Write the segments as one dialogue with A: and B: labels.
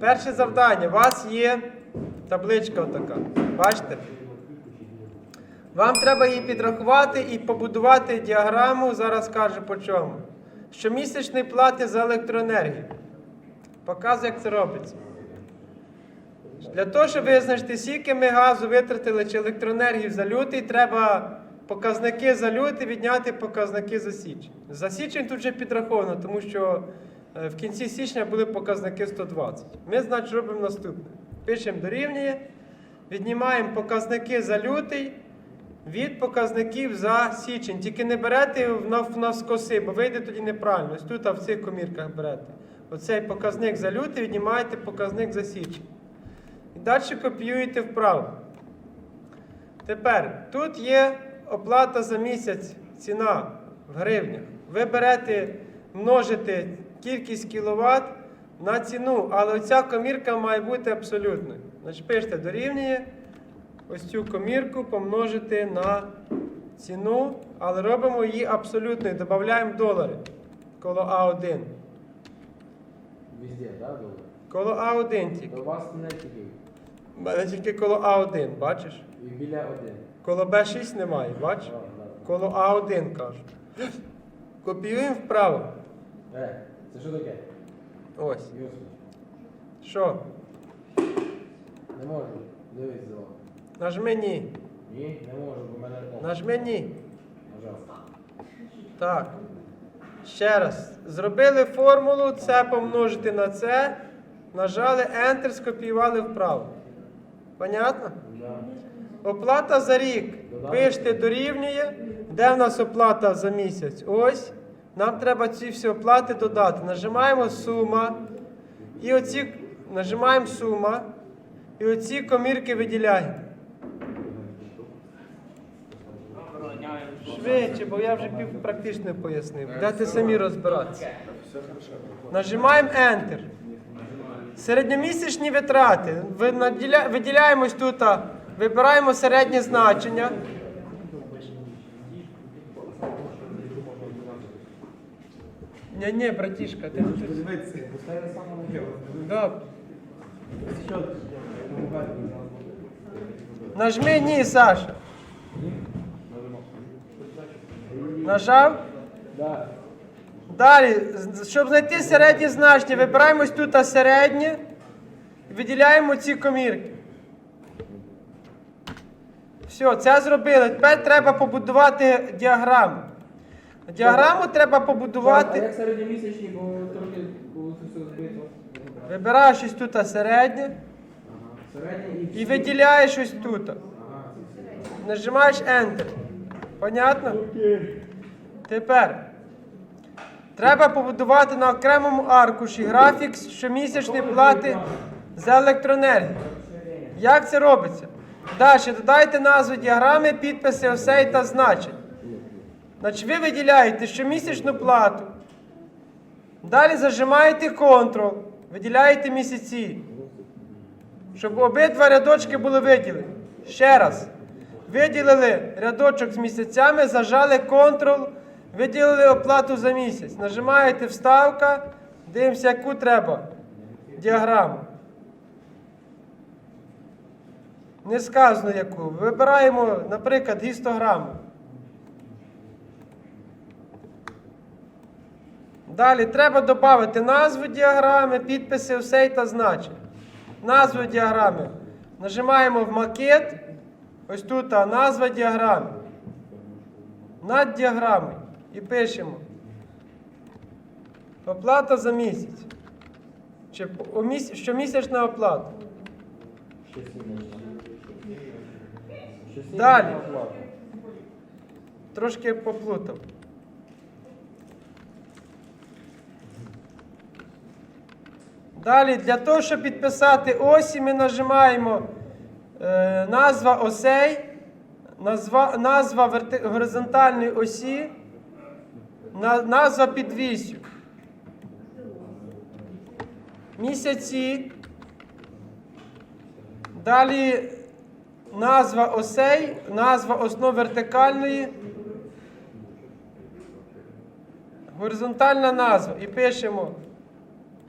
A: Перше завдання. У вас є табличка отака. Бачите? Вам треба її підрахувати і побудувати діаграму, зараз скажу по чому. Щомісячної плати за електроенергію. Показую, як це робиться. Для того, щоб визначити, скільки ми газу витратили чи електроенергію за лютий, треба показники за лютий відняти показники за січень. За січень тут вже підраховано, тому що в кінці січня були показники 120. Ми, значить, робимо наступне. Пишемо дорівнює, віднімаємо показники за лютий від показників за січень. Тільки не берете в навскоси, бо вийде тоді неправильно. Ось тут а в цих комірках берете. Оцей показник за лютий віднімаєте показник за січень. І далі копіюєте вправо. Тепер тут є оплата за місяць, ціна в гривнях. Ви берете, множите кількість кіловат на ціну, але оця комірка має бути абсолютною. Значить, пишете дорівнює ось цю комірку помножити на ціну, але робимо її абсолютною, додаємо долари коло А1.
B: Везде, да, було?
A: Коло А1 тільки.
B: До вас не тільки.
A: У мене тільки коло А1, бачиш?
B: І біля один.
A: Коло Б6 немає, бачиш? Коло А1 кажу. Копіюємо вправо.
B: Е, це що таке?
A: Ось.
B: Йосип.
A: Що?
B: Не можу. Дивись знову.
A: Нажми ні.
B: Ні, не можу, бо в мене о,
A: Нажми ні.
B: нажав.
A: Так. Ще раз. Зробили формулу, це помножити на це. Нажали Enter, скопіювали вправо. Понятно?
B: Да.
A: Оплата за рік. Пишете дорівнює. Де в нас оплата за місяць? Ось. Нам треба ці всі оплати додати. Нажимаємо сума. І оці нажимаємо сума. І оці комірки виділяємо. Швидше, бо я вже практично пояснив. Дайте самі розбиратися. Нажимаємо Enter. Середньомісячні витрати. Виділяємось тут, вибираємо середнє значення. Ні, ні, братішка, ти тут.
B: Пускай саме не
A: Да. Нажми ні, Саша. Нажав?
B: Да.
A: Далі, щоб знайти середнє значення, вибираємо тут середнє виділяємо ці комірки. Все, це зробили. Тепер треба побудувати діаграму. Діаграму треба
B: А
A: побудувати.
B: як середньомісячні, бо трохи було це все збито.
A: Вибираєш ось тут середнє
B: Ага. Середній і
A: і виділяєш ось тут.
B: Ага.
A: Нажимаєш Enter. Понятно? Тепер треба побудувати на окремому аркуші графік щомісячної плати за електроенергію. Як це робиться? Далі додайте назву діаграми, підписи осей та значень. Значить, ви виділяєте щомісячну плату. Далі зажимаєте Ctrl, виділяєте місяці. Щоб обидва рядочки були виділені. Ще раз. Виділили рядочок з місяцями, зажали Ctrl, виділили оплату за місяць. Нажимаєте вставка, дивимося, яку треба діаграму. Не сказано яку. Вибираємо, наприклад, гістограму. Далі треба додати назву діаграми, підписи осей та значень. Назву діаграми. Нажимаємо в макет. Ось тут а, назва діаграми. Над діаграмою. І пишемо. Оплата за місяць. Чи міс- щомісячна оплата. Далі. Трошки поплутав. Далі, для того, щоб підписати осі, ми нажимаємо е, назва осей, назва, назва горизонтальної осі, на, назва підвісю. Місяці. Далі назва осей, назва основ вертикальної. Горизонтальна назва. І пишемо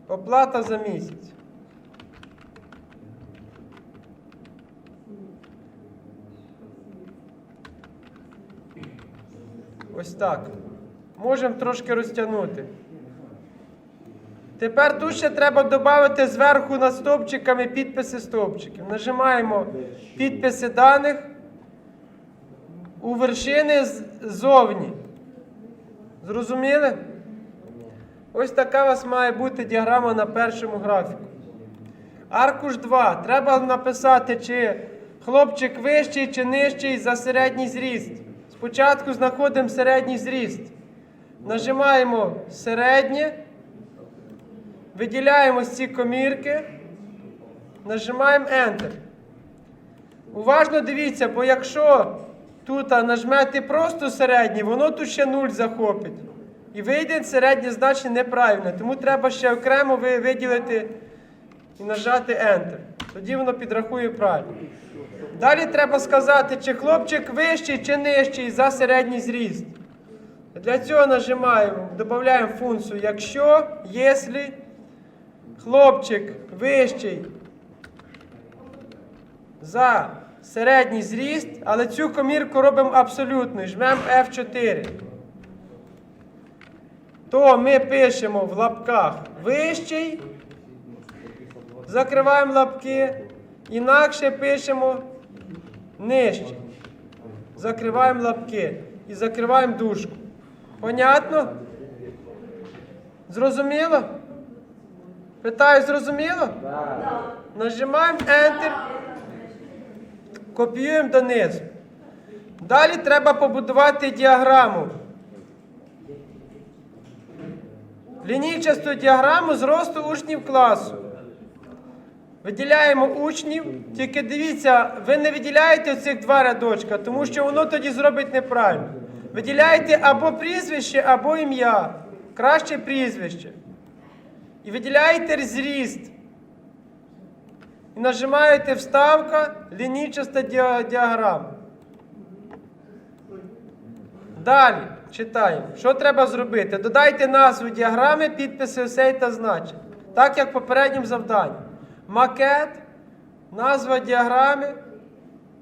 A: Оплата за місяць. Ось так. Можемо трошки розтягнути. Тепер тут ще треба додати зверху над стовпчиками підписи стовпчиків. Нажимаємо підписи даних у вершини ззовні. Зрозуміли? Ось така у вас має бути діаграма на першому графіку. Аркуш 2. Треба написати, чи хлопчик вищий чи нижчий за середній зріст. Спочатку знаходимо середній зріст. Нажимаємо середнє. Виділяємо ці комірки. Нажимаємо Enter. Уважно дивіться, бо якщо тут нажмете просто середнє, воно тут ще 0 захопить. І вийде середнє значення неправильне. Тому треба ще окремо виділити і нажати Enter. Тоді воно підрахує правильно. Далі треба сказати, чи хлопчик вищий чи нижчий за середній зріст. Для цього нажимаємо, додаємо функцію, якщо, якщо хлопчик вищий за середній зріст, але цю комірку робимо абсолютною, жмемо F4. То ми пишемо в лапках вищий, закриваємо лапки, інакше пишемо нижче. Закриваємо лапки і закриваємо дужку. Понятно? Зрозуміло? Питаю, зрозуміло? Нажимаємо Enter. Копіюємо донизу. Далі треба побудувати діаграму. Лінійчасту діаграму зросту учнів класу. Виділяємо учнів, тільки дивіться, ви не виділяєте цих два рядочка, тому що воно тоді зробить неправильно. Виділяєте або прізвище, або ім'я. Краще прізвище. І виділяєте зріст. І нажимаєте вставка, лінійчаста діаграма. Далі читаємо. Що треба зробити? Додайте назву діаграми, підписи осей та значень. Так як в попередньому завданні. Макет, назва діаграми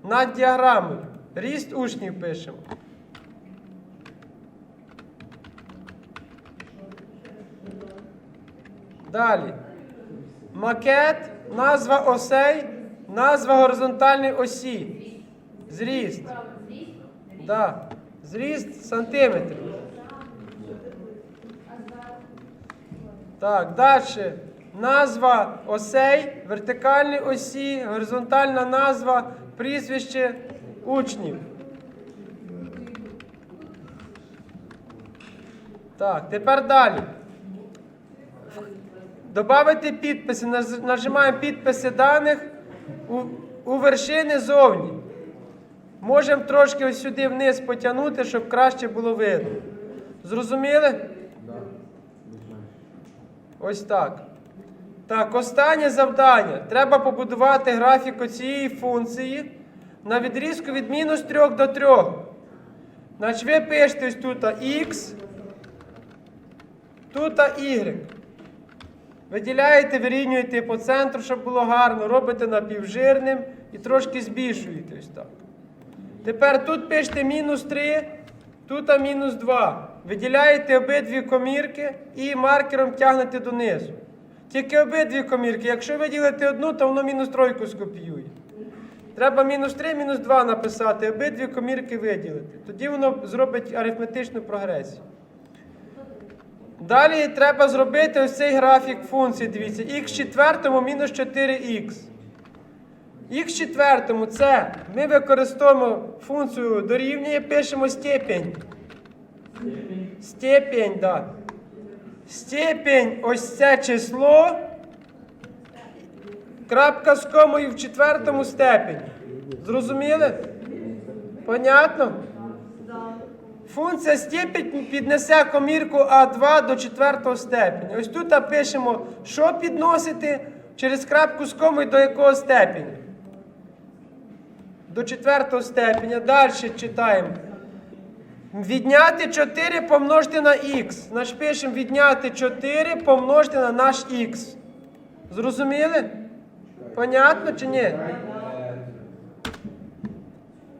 A: над діаграмою. Ріст учнів пишемо. Далі. Макет, назва осей, назва горизонтальної осі. Зріст. Да. Зріст сантиметрів. Так, далі. Назва осей, вертикальної осі, горизонтальна назва, прізвище учнів. Так, тепер далі. Добавити підписи. Нажимаємо підписи даних у, у вершини зовні. Можемо трошки ось сюди вниз потягнути, щоб краще було видно. Зрозуміли? Ось так. Так, останнє завдання. Треба побудувати графіку цієї функції на відрізку від мінус 3 до 3. Значить, ви пишете ось тут x, тут y. Виділяєте, вирівнюєте по центру, щоб було гарно, робите напівжирним і трошки збільшуєте ось так. Тепер тут пишете мінус 3, тут мінус 2. Виділяєте обидві комірки і маркером тягнете донизу. Тільки обидві комірки. Якщо виділите одну, то воно мінус тройку скопіює. Треба мінус 3, мінус 2 написати, обидві комірки виділити. Тоді воно зробить арифметичну прогресію. Далі треба зробити ось цей графік функції. Дивіться, х четвертому мінус 4х. Х четвертому це ми використовуємо функцію дорівнює, пишемо степень. Степень, так. Да. Степень ось це число. Крапка з комою в четвертому степені. Зрозуміли? Понятно? Функція степень піднесе комірку А2 до четвертого степеня. Ось тут пишемо, що підносити через крапку з комою до якого степеня. До четвертого степеня. Далі читаємо. Відняти 4 помножити на х. Значить пишемо відняти 4 помножити на наш х. Зрозуміли? Понятно чи ні?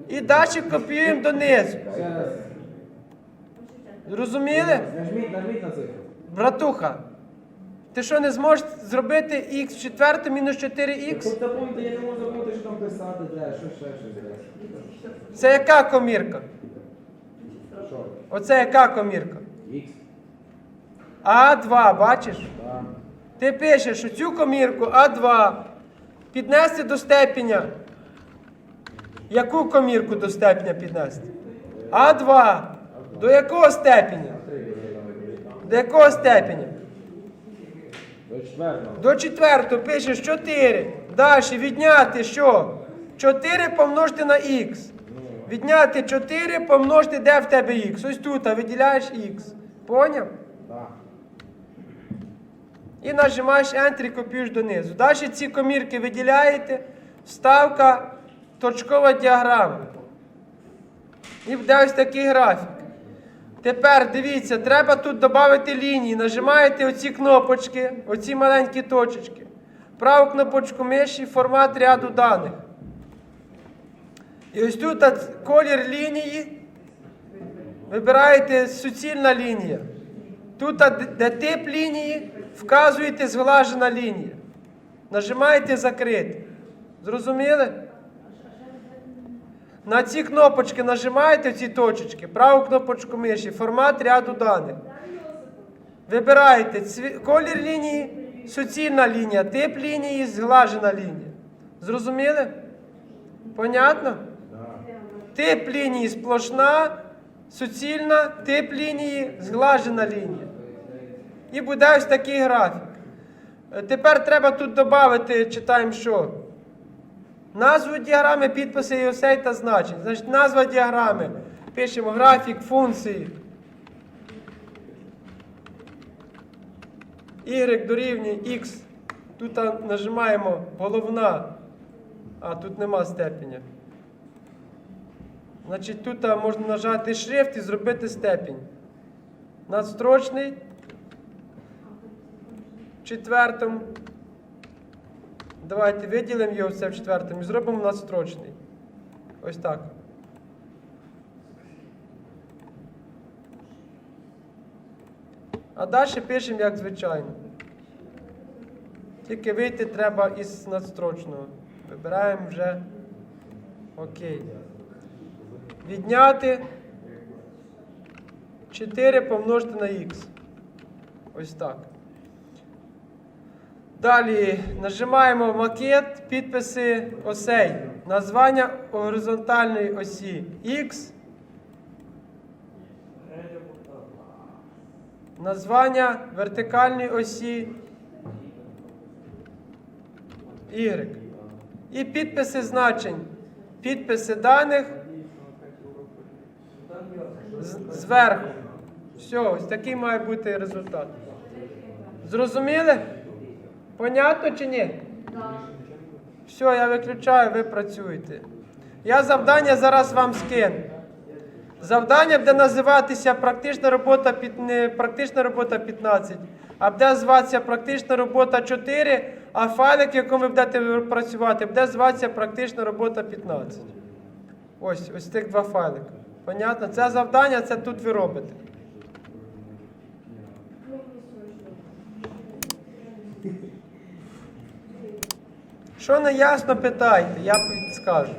A: І далі копіюємо донизу. Зрозуміли?
B: Нажміть, на цифру.
A: Братуха, ти що не зможеш зробити х в четверту мінус 4х?
B: Тут запомните, я не можу забути, що там писати, де, що ще щось десь.
A: Це яка комірка?
B: Що?
A: Оце яка комірка?
B: Х.
A: А2, бачиш?
B: Так.
A: Ти пишеш оцю комірку А2 піднести до степеня. Яку комірку до степеня піднести? А2. До якого степеня? До якого степеня?
B: До четвертого.
A: До четвертого пишеш 4. Далі відняти що? 4 помножити на х. Відняти 4 помножити де в тебе х? Ось тут, а виділяєш х. Поняв?
B: Так.
A: І нажимаєш Enter і копіюєш донизу. Далі ці комірки виділяєте, вставка, точкова діаграма. І буде ось такий графік. Тепер дивіться, треба тут додати лінії. Нажимаєте оці кнопочки, оці маленькі точечки. Праву кнопочку миші, формат ряду даних. І ось тут колір лінії. Вибираєте суцільна лінія. Тут, де- тип лінії, вказуєте зглажена лінія. Нажимаєте закрити. Зрозуміли? На ці кнопочки нажимаєте ці точечки, праву кнопочку миші, формат ряду даних. Вибираєте колір лінії, суцільна лінія, тип лінії, зглажена лінія. Зрозуміли? Понятно? Тип лінії сплошна, суцільна, тип лінії, зглажена лінія. І буде ось такий графік. Тепер треба тут додати, читаємо що. Назву діаграми, підписи і осей та значень. Значить, назва діаграми. Пишемо графік функції. Y дорівнює X. Тут нажимаємо головна. А, тут нема степеня. Значить, тут можна нажати шрифт і зробити степінь. Надстрочний. В четвертому. Давайте виділимо його все в четвертому і зробимо надстрочний. Ось так. А далі пишемо як звичайно. Тільки вийти треба із надстрочного. Вибираємо вже. Окей. Відняти 4 помножити на х. Ось так. Далі нажимаємо макет, підписи осей. Названня горизонтальної осі X. Названня вертикальної осі Y. І підписи значень. Підписи даних зверху. Все, ось такий має бути результат. Зрозуміли? Понятно чи ні? Все, я виключаю, ви працюєте. Я завдання зараз вам скину. Завдання буде називатися практична робота, практична робота 15, а буде зватися практична робота 4, а файлик, якому ви будете працювати, буде зватися практична робота 15. Ось, ось тих два файлики. Понятно? Це завдання, це тут ви робите. Що не ясно, питайте, я підскажу.